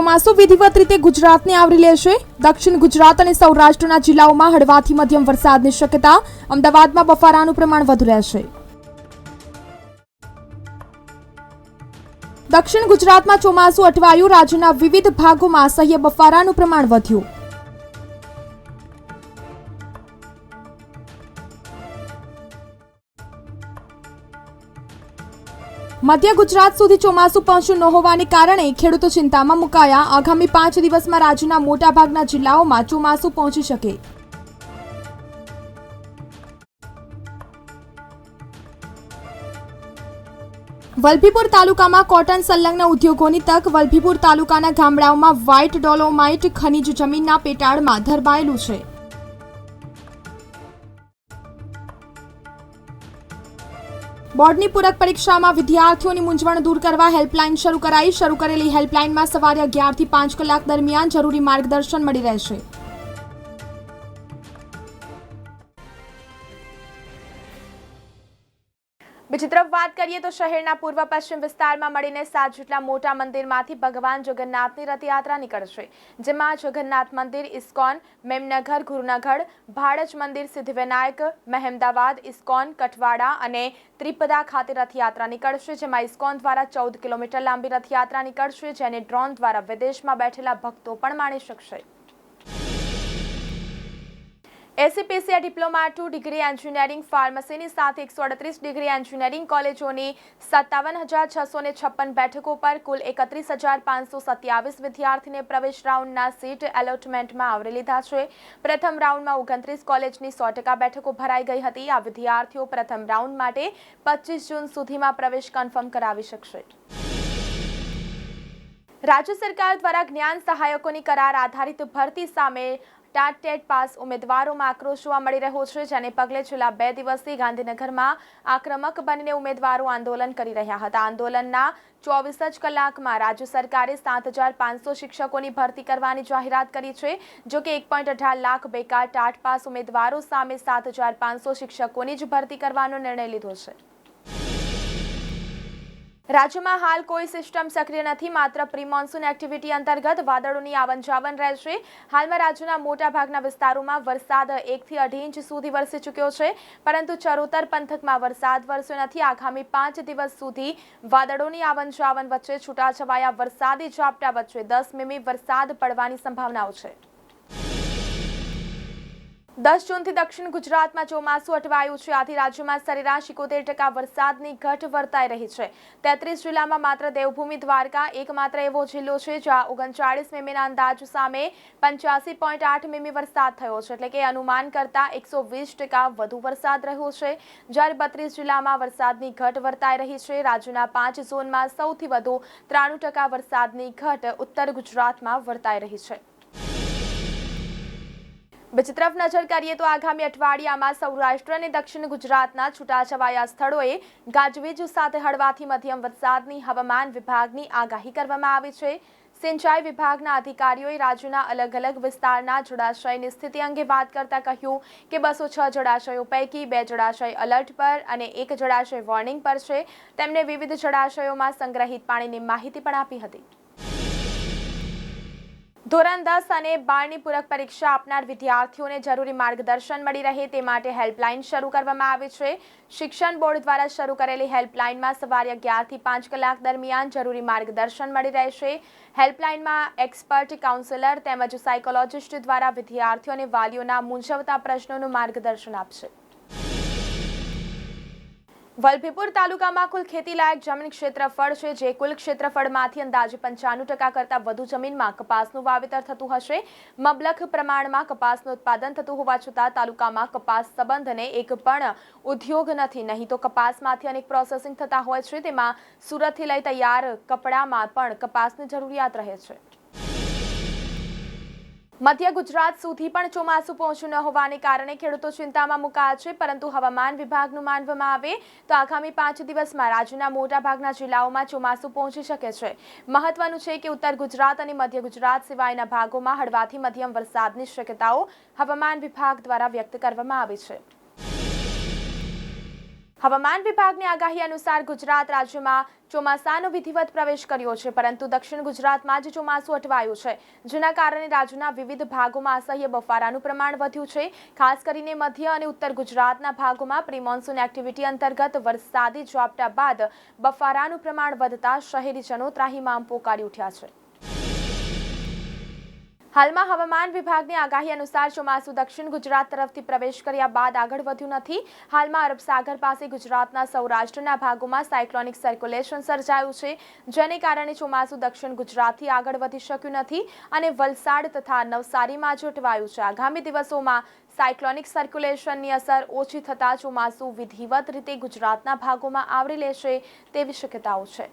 ચોમાસું વિધિવત રીતે ગુજરાતને આવરી લેશે. દક્ષિણ ગુજરાત અને સૌરાષ્ટ્રના જિલ્લાઓમાં હળવાથી મધ્યમ વરસાદની શક્યતા. અમદાવાદમાં બફારાનું પ્રમાણ વધુ રહેશે. દક્ષિણ ગુજરાતમાં ચોમાસું અટવાયું. રાજ્યના વિવિધ ભાગોમાં સહ્ય બફારાનું પ્રમાણ વધ્યું. મધ્ય ગુજરાત સુધી ચોમાસું પહોંચ્યું ન હોવાને કારણે ખેડૂતો ચિંતામાં મુકાયા. આગામી પાંચ દિવસમાં રાજ્યના મોટાભાગના જિલ્લાઓમાં ચોમાસું પહોંચી શકે. વલભીપુર તાલુકામાં કોટન સંલગ્ન ઉદ્યોગોની તક વલભીપુર તાલુકાના ગામડાઓમાં વ્હાઇટ ડોલોમાઇટ ખનીજ જમીનના પેટાળમાં ધરબાયેલું છે. બોર્ડની પૂરક પરીક્ષામાં વિદ્યાર્થીઓની મૂંઝવણ દૂર કરવા હેલ્પલાઇન શરૂ કરાઈ. શરૂ કરેલી હેલ્પલાઇનમાં સવારે અગિયારથી પાંચ કલાક દરમિયાન જરૂરી માર્ગદર્શન મળી રહેશે. વાત કરીએ તો શહેરના પૂર્વ પશ્ચિમ વિસ્તારમાં મળીને સાત જેટલા મોટા મંદિરમાંથી ભગવાન જગન્નાથની રથયાત્રા નીકળશે, જેમાં જગન્નાથ મંદિર, ઇસ્કોન, મેમનગર, ગુરુનગર, ભાડજ મંદિર, સિદ્ધિવિનાયક, મહેમદાવાદ, ઇસ્કોન, કઠવાડા અને ત્રિપદા ખાતે રથયાત્રા નીકળશે, જેમાં ઇસ્કોન દ્વારા ચૌદ કિલોમીટર લાંબી રથયાત્રા નીકળશે, જેને ડ્રોન દ્વારા વિદેશમાં બેઠેલા ભક્તો પણ માણી શકશે. ACPCR diploma to degree engineering ફાર્મસીની સાથે એકસો અડત્રીસ ડિગ્રી એન્જિનિયરિંગ કોલેજોની સત્તાવન હજાર છસો ને છપ્પન બેઠકો પર કુલ એકત્રીસ હજાર પાંચસો સત્યાવીસ વિદ્યાર્થીને પ્રવેશ રાઉન્ડના સીટ એલોટમેન્ટમાં આવરી લીધા છે. પ્રથમ રાઉન્ડમાં ઓગણત્રીસ કોલેજની સો ટકા બેઠકો ભરાઈ ગઈ હતી. આ વિદ્યાર્થીઓ પ્રથમ રાઉન્ડ માટે પચીસ જૂન સુધીમાં પ્રવેશ કન્ફર્મ કરાવી શકશે. રાજ્ય સરકાર દ્વારા જ્ઞાન સહાયકોની કરાર આધારિત ભરતી સામે ટાટ ટેટ પાસ ઉમેદવારોમાં આક્રોશ જોવા મળી રહ્યો છે, જેને પગલે છેલ્લા બે દિવસથી ગાંધીનગરમાં આક્રમક બનીને ઉમેદવારો આંદોલન કરી રહ્યા હતા. આંદોલનના ચોવીસ જ કલાકમાં રાજ્ય સરકારે સાત હજાર પાંચસો શિક્ષકોની ભરતી કરવાની જાહેરાત કરી છે, જો કે એક પોઈન્ટ અઢાર લાખ બેકાર ટાટ પાસ ઉમેદવારો સામે સાત હજાર પાંચસો શિક્ષકોની જ ભરતી કરવાનો નિર્ણય લીધો છે. રાજ્યમાં હાલ કોઈ સિસ્ટમ સક્રિય નથી, માત્ર પ્રી મોન્સૂન એક્ટિવિટી અંતર્ગત વાદળોની આવન જાવન રહેશે. હાલમાં રાજ્યના મોટાભાગના વિસ્તારોમાં વરસાદ એકથી અઢી ઇંચ સુધી વરસી ચૂક્યો છે, પરંતુ ચરોતર પંથકમાં વરસાદ વરસ્યો નથી. આગામી પાંચ દિવસ સુધી વાદળોની આવન જાવન વચ્ચે છૂટાછવાયા વરસાદી ઝાપટા વચ્ચે દસ મીમી વરસાદ પડવાની સંભાવનાઓ છે. દસ જૂનથી દક્ષિણ ગુજરાતમાં ચોમાસું અટવાયું છે. આથી રાજ્યમાં સરેરાશ ઇકોતેર ટકા વરસાદની ઘટ વર્તાઈ રહી છે. તેત્રીસ જિલ્લામાં માત્ર દેવભૂમિ દ્વારકા એકમાત્ર એવો જિલ્લો છે, જ્યાં ઓગણચાળીસ મીમીના અંદાજ સામે પંચ્યાસી પોઈન્ટ આઠ મીમી વરસાદ થયો છે. એટલે કે અનુમાન કરતાં એકસો વીસ ટકા વધુ વરસાદ રહ્યો છે. જ્યારે બત્રીસ જિલ્લામાં વરસાદની ઘટ વર્તાઈ રહી છે. રાજ્યના પાંચ ઝોનમાં સૌથી વધુ ત્રાણું ટકા વરસાદની ઘટ ઉત્તર ગુજરાતમાં વર્તાઈ રહી છે. બીજી તરફ નજર કરીએ તો આગામી અઠવાડિયામાં સૌરાષ્ટ્ર અને દક્ષિણ ગુજરાતના છૂટાછવાયા સ્થળોએ ગાજવીજ સાથે હળવાથી મધ્યમ વરસાદની હવામાન વિભાગની આગાહી કરવામાં આવી છે. સિંચાઈ વિભાગના અધિકારીઓએ રાજ્યના અલગ અલગ વિસ્તારના જળાશયની સ્થિતિ અંગે વાત કરતા કહ્યું કે બસો છ જળાશયો પૈકી બે જળાશય અલર્ટ પર અને એક જળાશય વોર્નિંગ પર છે. તેમને વિવિધ જળાશયોમાં સંગ્રહિત પાણીની માહિતી પણ આપી હતી. ધોરણ દસ અને બારની પૂરક પરીક્ષા આપનાર વિદ્યાર્થીઓને જરૂરી માર્ગદર્શન મળી રહે તે માટે હેલ્પલાઇન શરૂ કરવામાં આવી છે. શિક્ષણ બોર્ડ દ્વારા શરૂ કરેલી હેલ્પલાઇનમાં સવારે અગિયારથી પાંચ કલાક દરમિયાન જરૂરી માર્ગદર્શન મળી રહેશે. હેલ્પલાઇનમાં એક્સપર્ટ, કાઉન્સેલર તેમજ સાયકોલોજિસ્ટ દ્વારા વિદ્યાર્થીઓ અને વાલીઓના મૂંઝવતા પ્રશ્નોનું માર્ગદર્શન આપશે. વલભીપુર તાલુકામાં કુલ ખેતીલાયક જમીન ક્ષેત્રફળ છે, જે કુલ ક્ષેત્રફળમાંથી અંદાજે પંચાણું ટકા કરતાં વધુ જમીનમાં કપાસનું વાવેતર થતું હશે. મબલખ પ્રમાણમાં કપાસનું ઉત્પાદન થતું હોવા છતાં તાલુકામાં કપાસ સંબંધને એક પણ ઉદ્યોગ નથી. નહીં તો કપાસમાંથી અનેક પ્રોસેસિંગ થતા હોય છે. તેમાં સુરતથી લઈ તૈયાર કપડામાં પણ કપાસની જરૂરિયાત રહે છે. મધ્ય ગુજરાત સુધી પણ ચોમાસું પહોંચ્યું ન હોવાને કારણે ખેડૂતો ચિંતામાં મુકાયા છે, પરંતુ હવામાન વિભાગનું માનવામાં આવે તો આગામી પાંચ દિવસમાં રાજ્યના મોટાભાગના જિલ્લાઓમાં ચોમાસું પહોંચી શકે છે. મહત્વનું છે કે ઉત્તર ગુજરાત અને મધ્ય ગુજરાત સિવાયના ભાગોમાં હળવાથી મધ્યમ વરસાદની શક્યતાઓ હવામાન વિભાગ દ્વારા વ્યક્ત કરવામાં આવી છે. હવામાન વિભાગની આગાહી અનુસાર ગુજરાત રાજ્યમાં ચોમાસાનો વિધિવત પ્રવેશ કર્યો છે, પરંતુ દક્ષિણ ગુજરાતમાં જ ચોમાસું અટવાયું છે, જેના કારણે રાજ્યના વિવિધ ભાગોમાં અસહ્ય બફારાનું પ્રમાણ વધ્યું છે. ખાસ કરીને મધ્ય અને ઉત્તર ગુજરાતના ભાગોમાં પ્રી મોન્સૂન એક્ટિવિટી અંતર્ગત વરસાદી ઝાપટા બાદ બફારાનું પ્રમાણ વધતા શહેરીજનો ત્રાહીમામ પોકારી ઉઠ્યા છે. હાલમાં હવામાન વિભાગની આગાહી અનુસાર ચોમાસું દક્ષિણ ગુજરાત તરફથી પ્રવેશ કર્યા બાદ આગળ વધ્યું નથી. હાલમાં અરબ સાગર પાસે ગુજરાતના સૌરાષ્ટ્રના ભાગોમાં સાયક્લોનિક સર્ક્યુલેશન સર્જાયું છે, જેને કારણે ચોમાસું દક્ષિણ ગુજરાતથી આગળ વધી શક્યું નથી અને વલસાડ તથા નવસારીમાં જોટવાયું છે. આગામી દિવસોમાં સાયક્લોનિક સર્ક્યુલેશનની અસર ઓછી થતાં ચોમાસું વિધિવત રીતે ગુજરાતના ભાગોમાં આવરી લેશે તેવી શક્યતાઓ છે.